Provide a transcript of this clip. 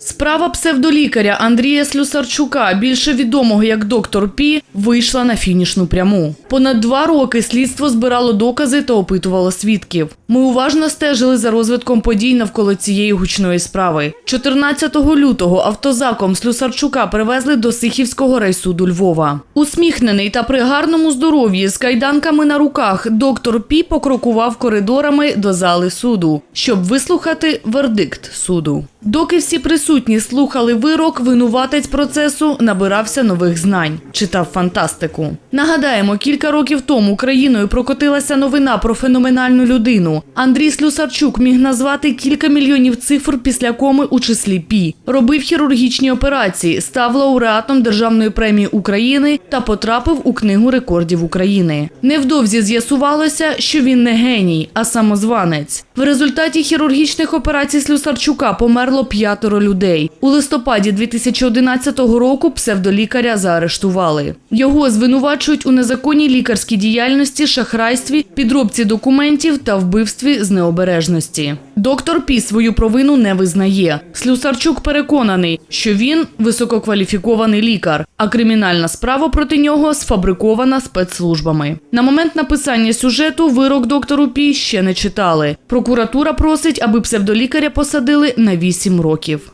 Справа псевдолікаря Андрія Слюсарчука, більше відомого як доктор Пі, вийшла на фінішну пряму. Понад два роки слідство збирало докази та опитувало свідків. Ми уважно стежили за розвитком подій навколо цієї гучної справи. 14 лютого автозаком Слюсарчука привезли до Сихівського райсуду Львова. Усміхнений та при гарному здоров'ї з кайданками на руках доктор Пі покрокував коридорами до зали суду, щоб вислухати вердикт суду. Доки всі присутні слухали вирок, винуватець процесу набирався нових знань, читав фантастику. Нагадаємо, кілька років тому країною прокотилася новина про феноменальну людину. Андрій Слюсарчук міг назвати кілька мільйонів цифр після коми у числі пі. Робив хірургічні операції, став лауреатом Державної премії України та потрапив у книгу рекордів України. Невдовзі з'ясувалося, що він не геній, а самозванець. В результаті хірургічних операцій Слюсарчука померло п'ятеро людей. У листопаді 2011 року псевдолікаря заарештували. Його звинувачують у незаконній лікарській діяльності, шахрайстві, підробці документів та вбивстві з необережності. Доктор Пі свою провину не визнає. Слюсарчук переконаний, що він висококваліфікований лікар, а кримінальна справа проти нього сфабрикована спецслужбами. На момент написання сюжету вирок доктору Пі ще не читали. Прокуратура просить, аби псевдолікаря посадили на 8 років.